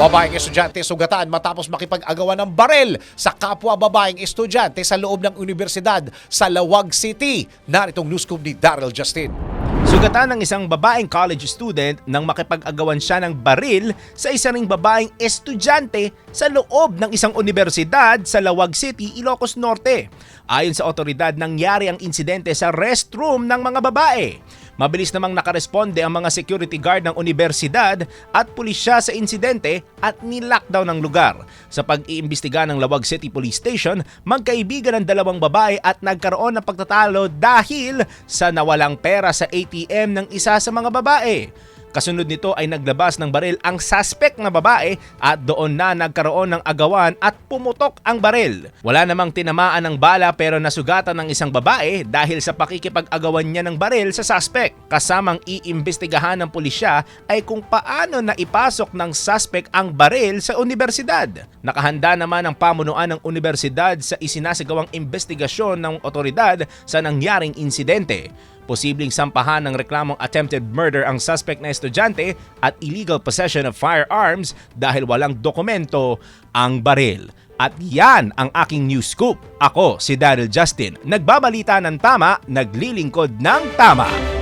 Babaeng estudyante sugatan matapos makipag-agawan ng barel sa kapwa babaeng estudyante sa loob ng universidad sa Lawag City. Naritong news ni Daryl Justin. Sugatan ng isang babaeng college student nang makipag-agawan siya ng baril sa isa ring babaeng estudyante sa loob ng isang universidad sa Lawag City, Ilocos Norte. Ayon sa otoridad, nangyari ang insidente sa restroom ng mga babae. Mabilis namang nakaresponde ang mga security guard ng universidad at pulisya sa insidente at nilockdown ng lugar. Sa pag-iimbestiga ng Lawag City Police Station, magkaibigan ang dalawang babae at nagkaroon ng pagtatalo dahil sa nawalang pera sa ATM ng isa sa mga babae. Kasunod nito ay naglabas ng baril ang suspect na babae at doon na nagkaroon ng agawan at pumutok ang baril. Wala namang tinamaan ng bala pero nasugatan ng isang babae dahil sa pakikipag-agawan niya ng baril sa suspect. Kasamang iimbestigahan ng pulisya ay kung paano na ipasok ng suspect ang baril sa universidad. Nakahanda naman ang pamunuan ng universidad sa isinasigawang investigasyon ng otoridad sa nangyaring insidente. Posibleng sampahan ng reklamong attempted murder ang suspect na estudyante at illegal possession of firearms dahil walang dokumento ang baril. At yan ang aking news scoop. Ako si Daryl Justin, nagbabalita ng tama, naglilingkod ng tama.